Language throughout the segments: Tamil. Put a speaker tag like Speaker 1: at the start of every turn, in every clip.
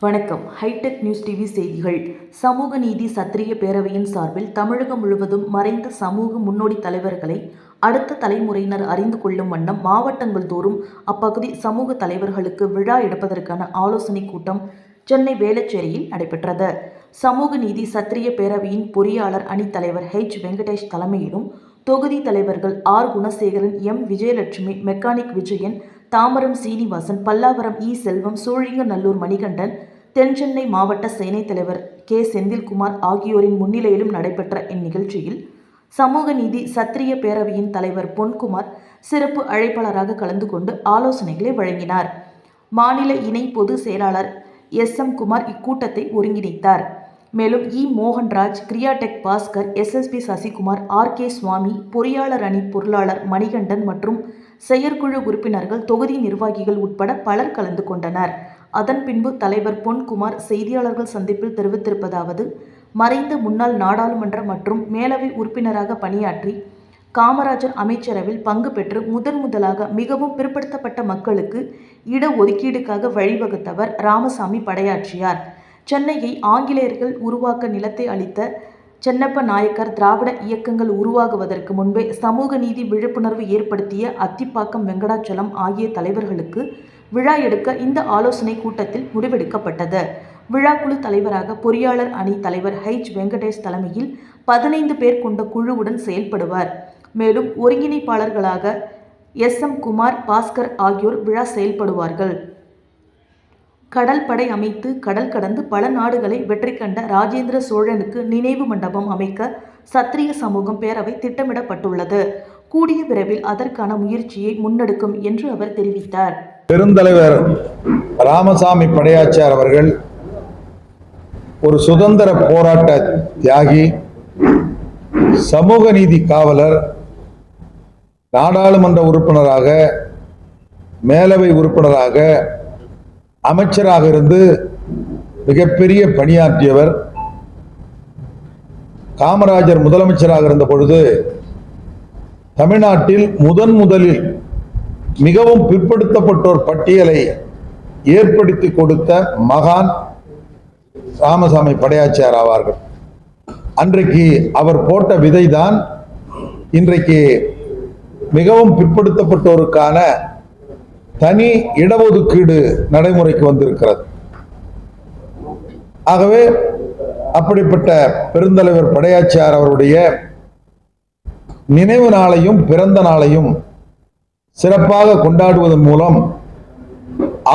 Speaker 1: வணக்கம். ஹைடெக் நியூஸ் டிவி செய்திகள். சமூக நீதி சத்திரிய பேரவையின் சார்பில் தமிழகம் முழுவதும் மறைந்த சமூக முன்னோடி தலைவர்களை அடுத்த தலைமுறையினர் அறிந்து கொள்ளும் வண்ணம் மாவட்டங்கள் தோறும் அப்பகுதி சமூக தலைவர்களுக்கு விழா எடுப்பதற்கான ஆலோசனை கூட்டம் சென்னை வேளச்சேரியில் நடைபெற்றது. சமூக நீதி சத்திரிய பேரவையின் பொறியாளர் அணித்தலைவர் ஹெச் வெங்கடேஷ் தலைமையிலும் தொகுதி தலைவர்கள் R. Gunasekaran M. Vijayalakshmi mechanic Vijayan Tambaram Srinivasan Pallavaram E. Selvam Sholinganallur Manikandan தென்சென்னை மாவட்ட சேனைத் தலைவர் கே. செந்தில்குமார் ஆகியோரின் முன்னிலையிலும் நடைபெற்ற இந்நிகழ்ச்சியில் சமூக நீதி சத்திரிய பேரவையின் தலைவர் பொன்குமார் சிறப்பு அழைப்பாளராக கலந்து கொண்டு ஆலோசனைகளை வழங்கினார். மாநில இணை பொதுச் செயலாளர் எஸ். எம். குமார் இக்கூட்டத்தை ஒருங்கிணைத்தார். மேலும் E. Mohanraj கிரியாடெக் Bhaskar SSP Sasikumar R. K. Swami பொறியாளர் அணி பொருளாளர் மணிகண்டன் மற்றும் செயற்குழு உறுப்பினர்கள் தொகுதி நிர்வாகிகள் உட்பட பலர் கலந்து கொண்டனர். அதன் பின்பு தலைவர் பொன்குமார் செய்தியாளர்கள் சந்திப்பில் தெரிவித்திருப்பதாவது மறைந்த முன்னாள் நாடாளுமன்ற மற்றும் மேலவை உறுப்பினராக பணியாற்றி காமராஜர் அமைச்சரவில் பங்கு பெற்று முதன் முதலாக மிகவும் பிற்படுத்தப்பட்ட மக்களுக்கு இட ஒதுக்கீடுக்காக வழிவகுத்தவர் ராமசாமி படையாற்றியார். சென்னையை ஆங்கிலேயர்கள் உருவாக்க நிலத்தை அளித்த சென்னப்ப நாயக்கர் திராவிட இயக்கங்கள் உருவாகுவதற்கு முன்பே சமூக நீதி விழிப்புணர்வு ஏற்படுத்திய அத்திப்பாக்கம் வெங்கடாச்சலம் ஆகிய தலைவர்களுக்கு விழா எடுக்க இந்த ஆலோசனை கூட்டத்தில் முடிவெடுக்கப்பட்டது. விழாக்குழு தலைவராக பொறியாளர் அணி தலைவர் ஹெச் வெங்கடேஷ் தலைமையில் பதினைந்து பேர் கொண்ட குழுவுடன் செயல்படுவார். மேலும் ஒருங்கிணைப்பாளர்களாக எஸ். எம். குமார் பாஸ்கர் ஆகியோர் விழா செயல்படுவார்கள். கடல் படை அமைத்து கடல் கடந்து பல நாடுகளை வெற்றி கண்ட ராஜேந்திர சோழனுக்கு நினைவு மண்டபம் அமைக்க சத்திரிய சமூகம் பேரவை திட்டமிடப்பட்டுள்ளது. கூடிய விரைவில் அதற்கான முயற்சியை முன்னெடுக்கும் என்று அவர் தெரிவித்தார்.
Speaker 2: பெருந்தலைவர் ராமசாமி படையாச்சார் அவர்கள் ஒரு சுதந்திர போராட்ட தியாகி சமூக நீதி காவலர் நாடாளுமன்ற உறுப்பினராக மேலவை உறுப்பினராக அமைச்சராக இருந்து மிகப்பெரிய பணியாற்றியவர் காமராஜர் முதலமைச்சராக இருந்த பொழுது தமிழ்நாட்டில் முதன் முதலில் மிகவும் பிற்படுத்தப்பட்டோர் பட்டியலை ஏற்படுத்தி கொடுத்த மகான் ராமசாமி படையாச்சியார் ஆவார்கள். அன்றைக்கு அவர் போட்ட விதைதான் இன்றைக்கு மிகவும் பிற்படுத்தப்பட்டோருக்கான தனி இடஒதுக்கீடு நடைமுறைக்கு வந்திருக்கிறது. ஆகவே அப்படிப்பட்ட பெருந்தலைவர் படையாச்சியார் அவருடைய நினைவு நாளையும் பிறந்த நாளையும் சிறப்பாக கொண்டாடுவதன் மூலம்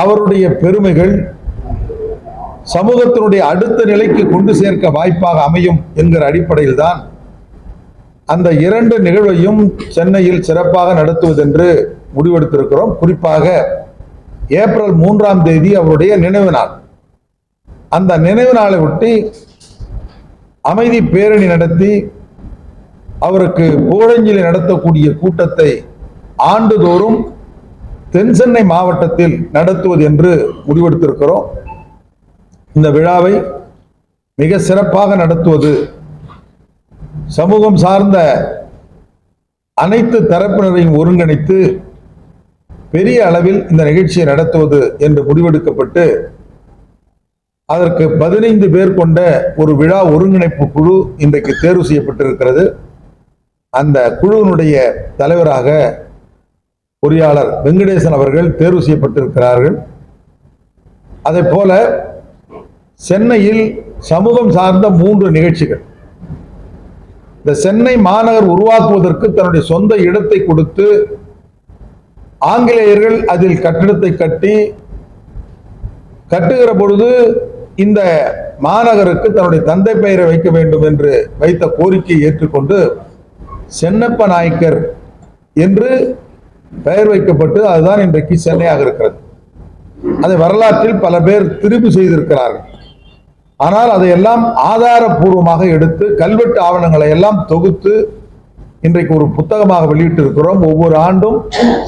Speaker 2: அவருடைய பெருமைகள் சமூகத்தினுடைய அடுத்த நிலைக்கு கொண்டு சேர்க்க வாய்ப்பாக அமையும் என்கிற அடிப்படையில் தான் அந்த இரண்டு நிகழ்வையும் சென்னையில் சிறப்பாக நடத்துவதென்று முடிவெடுத்திருக்கிறோம். குறிப்பாக ஏப்ரல் மூன்றாம் தேதி அவருடைய நினைவு நாள். அந்த நினைவு நாளை ஒட்டி அமைதி பேரணி நடத்தி அவருக்கு புகழஞ்சலி நடத்தக்கூடிய கூட்டத்தை ஆண்டுதோறும் தென் சென்னை மாவட்டத்தில் நடத்துவது என்று முடிவெடுத்திருக்கிறோம். இந்த விழாவை மிக சிறப்பாக நடத்துவது சமூகம் சார்ந்த அனைத்து தரப்பினரையும் ஒருங்கிணைத்து பெரிய அளவில் இந்த நிகழ்ச்சியை நடத்துவது என்று முடிவெடுக்கப்பட்டு அதற்கு பதினைந்து பேர் கொண்ட ஒரு விழா ஒருங்கிணைப்பு குழு இன்றைக்கு தேர்வு செய்யப்பட்டிருக்கிறது. அந்த குழுவினுடைய தலைவராக பொறியாளர் வெங்கடேசன் அவர்கள் தேர்வு செய்யப்பட்டிருக்கிறார்கள். அதே போல சென்னையில் சமூகம் சார்ந்த மூன்று நிகழ்ச்சிகள். இந்த சென்னை மாநகர் உருவாக்குவதற்கு தன்னுடைய சொந்த இடத்தை கொடுத்து ஆங்கிலேயர்கள் அதில் கட்டிடத்தை கட்டி கட்டுகிற பொழுது இந்த மாநகருக்கு தன்னுடைய தந்தை பெயரை வைக்க வேண்டும் என்று வைத்த கோரிக்கையை ஏற்றுக்கொண்டு சென்னப்ப நாயக்கர் என்று பெயர் வைக்கப்பட்டு அதுதான் இன்றைக்கு சென்னையாக இருக்கிறது. அதை வரலாற்றில் பல பேர் திரும்பி செய்திருக்கிறார்கள். ஆனால் அதையெல்லாம் ஆதாரபூர்வமாக எடுத்து கல்வெட்டு ஆவணங்களை எல்லாம் தொகுத்து இன்றைக்கு ஒரு புத்தகமாக வெளியிட்டிருக்கிறோம். ஒவ்வொரு ஆண்டும்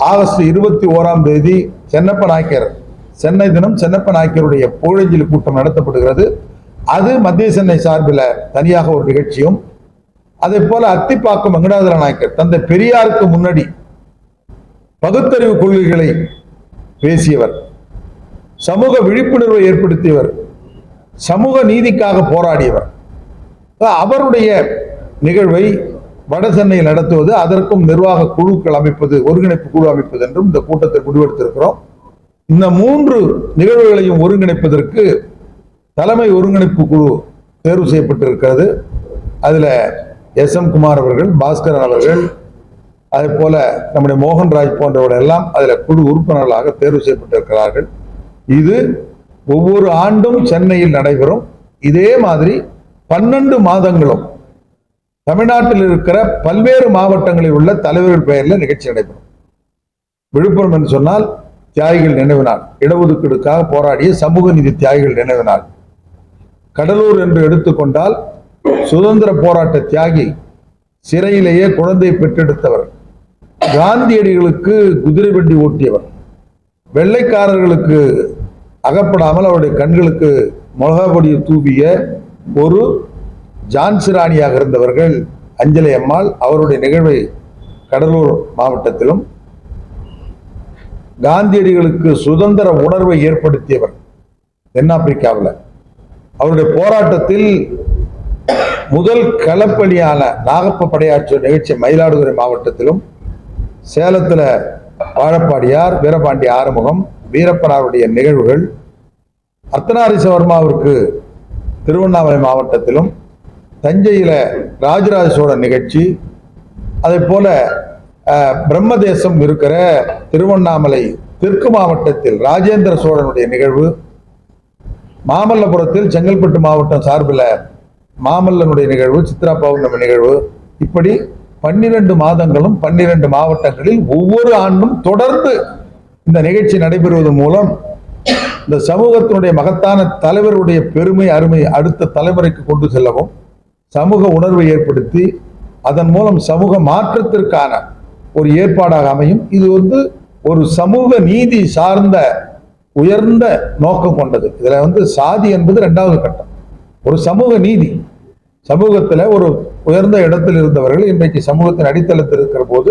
Speaker 2: ஆகஸ்ட் இருபத்தி ஓராம் தேதி சென்னப்ப நாயக்கர் சென்னை தினம் சென்னப்ப நாயக்கருடைய புகழஞ்சலி கூட்டம் நடத்தப்படுகிறது. அது மத்திய சென்னை சார்பில் தனியாக ஒரு நிகழ்ச்சியும் அதே போல அத்திப்பாக்கம் வெங்கடாதர நாயக்கர் தந்தை பெரியாருக்கு முன்னாடி பகுத்தறிவு கொள்கைகளை பேசியவர் சமூக விழிப்புணர்வை ஏற்படுத்தியவர் சமூக நீதிக்காக போராடியவர். அவருடைய நிகழ்வை வட சென்னையில் நடத்துவது அதற்கும் நிர்வாக குழுக்கள் அமைப்பது ஒருங்கிணைப்பு குழு அமைப்பது என்றும் இந்த கூட்டத்தை முடிவெடுத்திருக்கிறோம். இந்த மூன்று நிகழ்வுகளையும் ஒருங்கிணைப்பதற்கு தலைமை ஒருங்கிணைப்பு குழு தேர்வு செய்யப்பட்டிருக்கிறது. அதில் எஸ். எம். குமார் அவர்கள் பாஸ்கரன் அவர்கள் அதே போல நம்முடைய மோகன்ராஜ் போன்றவர்கள் எல்லாம் அதில் குழு உறுப்பினர்களாக தேர்வு செய்யப்பட்டிருக்கிறார்கள். இது ஒவ்வொரு ஆண்டும் சென்னையில் நடைபெறும். இதே மாதிரி பன்னெண்டு மாதங்களும் தமிழ்நாட்டில் இருக்கிற பல்வேறு மாவட்டங்களில் உள்ள தலைவர்கள் பெயரில் நிகழ்ச்சி நடைபெறும். விழுப்புரம் என்று சொன்னால் தியாகிகள் நினைவு நாள் இடஒதுக்கீடுக்காக போராடிய சமூக நீதி தியாகிகள் நினைவு நாள். கடலூர் என்று எடுத்துக்கொண்டால் சுதந்திர போராட்ட தியாகி சிறையிலேயே குழந்தை பெற்றெடுத்தவர் காந்தியடிகளுக்கு குதிரை வண்டி ஓட்டியவர் வெள்ளைக்காரர்களுக்கு அகப்படாமல் அவருடைய கண்களுக்கு மிளகாபொடியை தூவிய ஒரு ஜான்சி ராணியாக இருந்தவர்கள் அஞ்சலி அம்மாள் அவருடைய நிகழ்வை கடலூர் மாவட்டத்திலும் காந்தியடிகளுக்கு சுதந்திர உணர்வை ஏற்படுத்தியவர் தென்னாப்பிரிக்காவில். அவருடைய போராட்டத்தில் முதல் களப்பணியான நாகப்ப படையாற்று நிகழ்ச்சி மயிலாடுதுறை மாவட்டத்திலும் சேலத்தில் வாழப்பாடியார் வீரபாண்டி ஆறுமுகம் வீரப்பனாருடைய நிகழ்வுகள் அர்த்தநாரி சவர்மாவிற்கு திருவண்ணாமலை மாவட்டத்திலும் தஞ்சையில் ராஜராஜ சோழன் நிகழ்ச்சி அதே போல பிரம்மதேசம் இருக்கிற திருவண்ணாமலை தெற்கு மாவட்டத்தில் ராஜேந்திர சோழனுடைய நிகழ்வு மாமல்லபுரத்தில் செங்கல்பட்டு மாவட்டம் சார்பில் மாமல்லனுடைய நிகழ்வு சித்ரா பௌர்ணமி நிகழ்வு. இப்படி பன்னிரண்டு மாதங்களும் பன்னிரண்டு மாவட்டங்களில் ஒவ்வொரு ஆண்டும் தொடர்ந்து இந்த நிகழ்ச்சி நடைபெறுவதன் மூலம் இந்த சமூகத்தினுடைய மகத்தான தலைவருடைய பெருமை அருமை அடுத்த தலைமுறைக்கு கொண்டு செல்லவும் சமூக உணர்வை ஏற்படுத்தி அதன் மூலம் சமூக மாற்றத்திற்கான ஒரு ஏற்பாடாக அமையும். இது வந்து ஒரு சமூக நீதி சார்ந்த உயர்ந்த நோக்கம் கொண்டது. இதில் வந்து சாதி என்பது ரெண்டாவது கட்டம். ஒரு சமூக நீதி. சமூகத்தில் ஒரு உயர்ந்த இடத்தில் இருந்தவர்கள் இன்றைக்கு சமூகத்தின் அடித்தளத்தில் இருக்கிற போது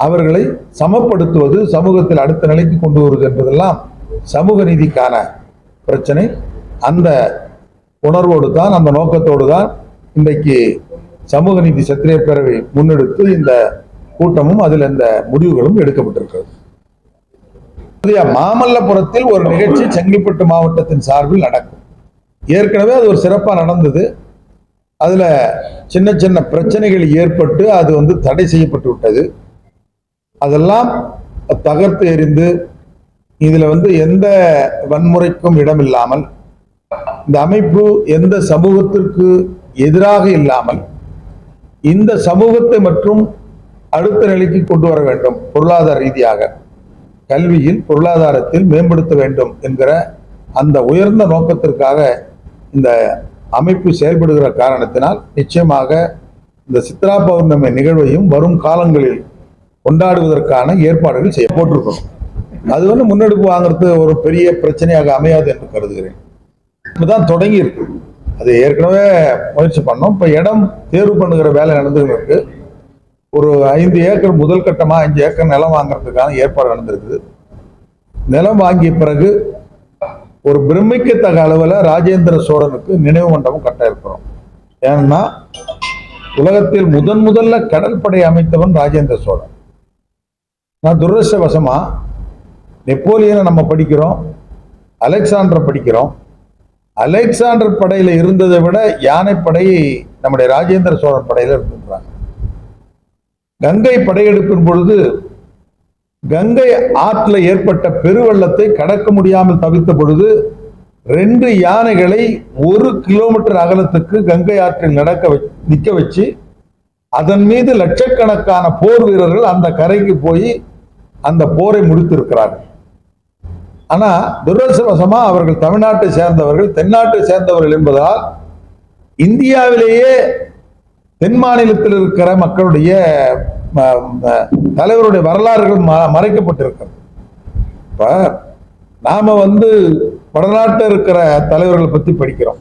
Speaker 2: அவர்களை சமப்படுத்துவது சமூகத்தில் அடுத்த நிலைக்கு கொண்டு வருவது என்பதெல்லாம் சமூக நீதிக்கான பிரச்சனை. அந்த உணர்வோடு தான் அந்த நோக்கத்தோடு தான் இன்றைக்கு சமூக நீதி சத்திரிய பேரவை முன்னெடுத்து இந்த கூட்டமும் அதில் இந்த முடிவுகளும் எடுக்கப்பட்டிருக்கிறது. புதிய மாமல்லபுரத்தில் ஒரு நிகழ்ச்சி செங்கல்பட்டு மாவட்டத்தின் சார்பில் நடக்கும். ஏற்கனவே அது ஒரு சிறப்பாக நடந்தது. அதுல சின்ன சின்ன பிரச்சனைகள் ஏற்பட்டு அது வந்து தடை செய்யப்பட்டு விட்டது. அதெல்லாம் தகர்த்து எறிந்து இதுல வந்து எந்த வன்முறைக்கும் இடமில்லாமல் இந்த அமைப்பு எந்த சமூகத்திற்கு எதிராக இல்லாமல் இந்த சமூகத்தை மற்றும் அடுத்த நிலைக்கு கொண்டு வர வேண்டும் பொருளாதார ரீதியாக. கல்வியில் பொருளாதாரத்தில் மேம்படுத்த வேண்டும் என்கிற அந்த உயர்ந்த நோக்கத்திற்காக இந்த அமைப்பு செயல்படுகிற காரணத்தினால் நிச்சயமாக இந்த சித்ரா பௌர்ணமி நிகழ்வையும் வரும் காலங்களில் கொண்டாடுவதற்கான ஏற்பாடுகள் செய்ய போட்டிருக்கணும். அது வந்து முன்னெடுப்பு வாங்குறது ஒரு பெரிய பிரச்சனையாக அமையாது என்று கருதுகிறேன். இப்பதான் தொடங்கியிருக்கு. அது ஏற்கனவே முயற்சி பண்ணோம். இப்போ இடம் தேர்வு பண்ணுகிற வேலை நடந்துகிட்டு இருக்கு. ஒரு ஐந்து ஏக்கர் முதல் கட்டமாக அஞ்சு ஏக்கர் நிலம் வாங்குறதுக்கான ஏற்பாடு நடந்திருக்குது. நிலம் வாங்கிய பிறகு ஒரு பிரமிக்கத்தக்க அளவில் ராஜேந்திர சோழனுக்கு நினைவு மண்டபம் கட்ட இருக்கிறோம். ஏன்னா உலகத்தில் முதன் முதல்ல கடற்படை அமைத்தவன் ராஜேந்திர சோழன். நான் துரதிருஷ்டவசமாக நெப்போலியனை நம்ம படிக்கிறோம் அலெக்சாண்டரை படிக்கிறோம். அலெக்சாண்டர் படையில இருந்ததை விட யானைப்படை நம்முடைய ராஜேந்திர சோழன் படையில இருக்கின்றாங்க கங்கை படையெடுப்பின் பொழுது கங்கை ஆற்றுல ஏற்பட்ட பெருவெள்ளத்தை கடக்க முடியாமல் தவித்த பொழுது ரெண்டு யானைகளை ஒரு கிலோமீட்டர் அகலத்துக்கு கங்கை ஆற்றில் நடக்க வை- வச்சு அதன் மீது லட்சக்கணக்கான போர் வீரர்கள் அந்த கரைக்கு போய் அந்த போரை முடித்திருக்கிறார்கள். ஆனா துரதிருஷ்டவசமா அவர்கள் தமிழ்நாட்டை சேர்ந்தவர்கள் தென்னாட்டை சேர்ந்தவர்கள் என்பதால் இந்தியாவிலேயே தென் மாநிலத்தில் இருக்கிற மக்களுடைய தலைவருடைய வரலாறுகள் ம- மறைக்கப்பட்டிருக்கிறது. இப்ப நாம வந்து வடநாட்டில் இருக்கிற தலைவர்களை பத்தி படிக்கிறோம்.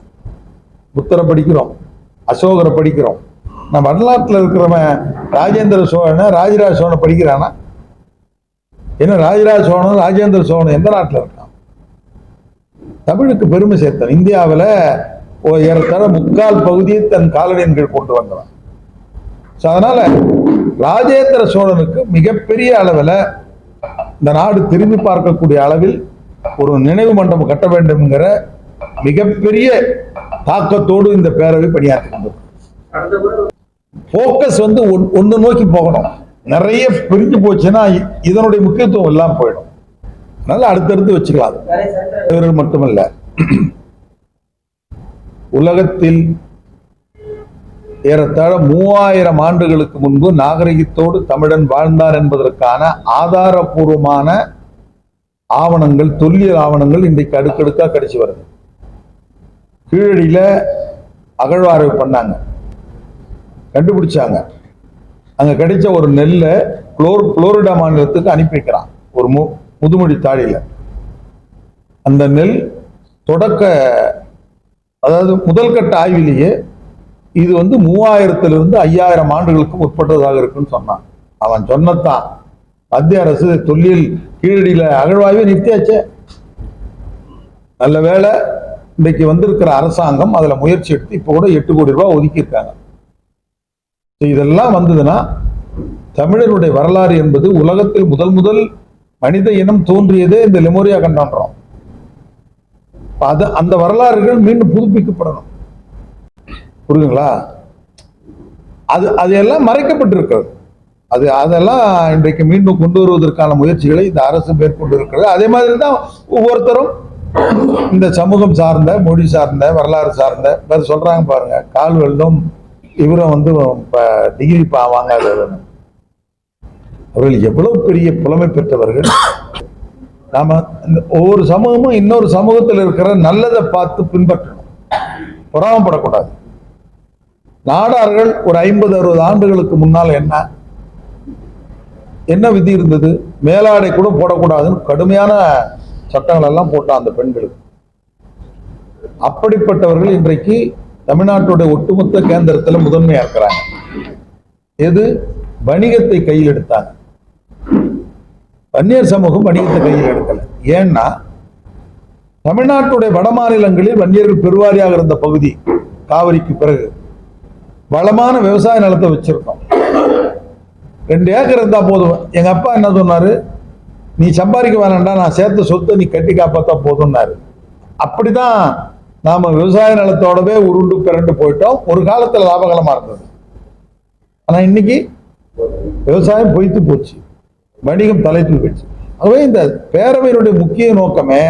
Speaker 2: புத்தரை படிக்கிறோம். அசோகரை படிக்கிறோம். நம்ம வடநாட்டில் இருக்கிறவன் ராஜேந்திர சோழனை ராஜராஜ சோழனை படிக்கிறானா? ஏன்னா ராஜராஜ சோழன் ராஜேந்திர சோழன் எந்த நாட்டில் இருக்கான் தமிழுக்கு பெருமை சேர்த்தான் இந்தியாவில் ஏறத்தாழ முக்கால் பகுதியை தன் காலனியின் கீழ் கொண்டு வந்தான் ஸோ அதனால ராஜேந்திர சோழனுக்கு மிகப்பெரிய அளவில் இந்த நாடு திரும்பி பார்க்கக்கூடிய அளவில் ஒரு நினைவு மண்டபம் கட்ட வேண்டும்ங்கிற மிகப்பெரிய தாக்கத்தோடு இந்த பேரவை பணியாற்றுகின்றது போக்கஸ் வந்து ஒன்- ஒண்ணு நோக்கி போகணும். நிறைய பிரிஞ்சு போச்சுன்னா இதனுடைய முக்கியத்துவம் எல்லாம் போயிடும். அதனால அடுத்தடுத்து வச்சுக்கலாம். இவர்கள் மட்டுமல்ல. உலகத்தில் ஏறத்தாழ மூவாயிரம் ஆண்டுகளுக்கு முன்பு நாகரிகத்தோடு தமிழன் வாழ்ந்தார் என்பதற்கான ஆதாரபூர்வமான ஆவணங்கள் தொல்லியல் ஆவணங்கள் இன்றைக்கு அடுக்கடுக்கா கடிச்சு வருது. கீழடியில அகழ்வாய்வு பண்ணாங்க. கண்டுபிடிச்சாங்க. அங்க கிடைச்ச ஒரு நெல்லை புளோர் புளோரிடா மாநிலத்துக்கு அனுப்பி வைக்கிறான். ஒரு மு முதுமொழி தாழியில அந்த நெல் தொடக்க அதாவது முதல் கட்ட ஆய்விலேயே இது வந்து மூவாயிரத்திலிருந்து ஐயாயிரம் ஆண்டுகளுக்கு உட்பட்டதாக இருக்குன்னு சொன்னான். அவன் சொன்னதான் மத்திய அரசு தொல்லியல் கீழடியில் அகழ்வாய்வே நிறுத்தியாச்சே. நல்ல வேளை இன்றைக்கு வந்திருக்கிற அரசாங்கம் அதில் முயற்சி எடுத்து இப்போ கூட எட்டு கோடி ரூபாய் ஒதுக்கியிருக்காங்க. இதெல்லாம் வந்ததுன்னா தமிழருடைய வரலாறு என்பது உலகத்தில் முதல் முதல் மனித இனம் தோன்றியதே இந்த லெமோரியா கண்டான்றோம். அது அந்த வரலாறுகள் மீண்டும் புதுப்பிக்கப்படணும். புரியுதுங்களா? அது அது எல்லாம் மறைக்கப்பட்டிருக்கிறது. அது அதெல்லாம் இன்றைக்கு மீண்டும் கொண்டு வருவதற்கான முயற்சிகளை இந்த அரசு மேற்கொண்டு இருக்கிறது அதே மாதிரி தான் ஒவ்வொருத்தரும் இந்த சமூகம் சார்ந்த மொழி சார்ந்த வரலாறு சார்ந்த சொல்றாங்க பாருங்க. கால்வெல்லும் இவரும் வந்து டிகிரி பா அவர்கள் எவ்வளவு பெரிய புலமை பெற்றவர்கள். நாம ஒவ்வொரு சமூகமும் இன்னொரு சமூகத்தில் இருக்கிற நல்லதை பார்த்து பின்பற்றணும். பொறாமப்படக்கூடாது. நாடார்கள் ஒரு ஐம்பது அறுபது ஆண்டுகளுக்கு முன்னால் என்ன? என்ன விதி இருந்தது? மேலாடை கூட போடக்கூடாதுன்னு கடுமையான சட்டங்கள் எல்லாம் போட்டான் அந்த பெண்களுக்கு. அப்படிப்பட்டவர்கள் இன்றைக்கு தமிழ்நாட்டுடைய ஒட்டுமொத்த கேந்திரத்தில் முதன்மையா இருக்கிறாங்க. எது? வணிகத்தை கையில் எடுத்தாங்க. வன்னியர் சமூகம் வணிகத்தை கையில் எடுக்கல. ஏன்னா தமிழ்நாட்டுடைய வட மாநிலங்களில் வன்னியர்கள் பெருவாரியாக இருந்த பகுதி காவிரிக்கு பிறகு வளமான விவசாய நிலத்தை வச்சிருக்கோம். ரெண்டு ஏக்கர் இருந்தா போதும். எங்க அப்பா என்ன சொன்னாரு? நீ சம்பாதிக்க வேணாம்டா நான் சேர்த்த சொத்தை நீ கட்டி காப்பாத்தா போதும்னாரு. அப்படிதான் நாம விவசாய நிலத்தோடவே உருண்டு பிறண்டு போயிட்டோம். ஒரு காலத்துல லாபகரமா இருந்தது. ஆனா இன்னைக்கு விவசாயம் பொய்த்து போச்சு. வணிகம் தலைத்து போயிடுச்சு. ஆகவே இந்த பேரவையினுடைய முக்கிய நோக்கமே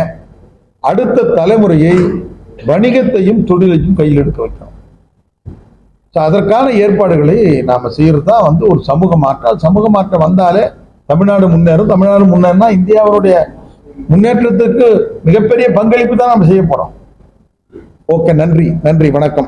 Speaker 2: அடுத்த தலைமுறையை வணிகத்தையும் தொழிலையும் கையில் எடுக்க வைக்கணும். ஸோ அதற்கான ஏற்பாடுகளை நாம செய்கிறது தான் வந்து ஒரு சமூக மாற்றம். சமூக மாற்றம் வந்தாலே தமிழ்நாடு முன்னேறும். தமிழ்நாடு முன்னேறினா இந்தியாவுடைய முன்னேற்றத்துக்கு மிகப்பெரிய பங்களிப்பு தான் நம்ம செய்ய போறோம். ஓகே நன்றி நன்றி வணக்கம்.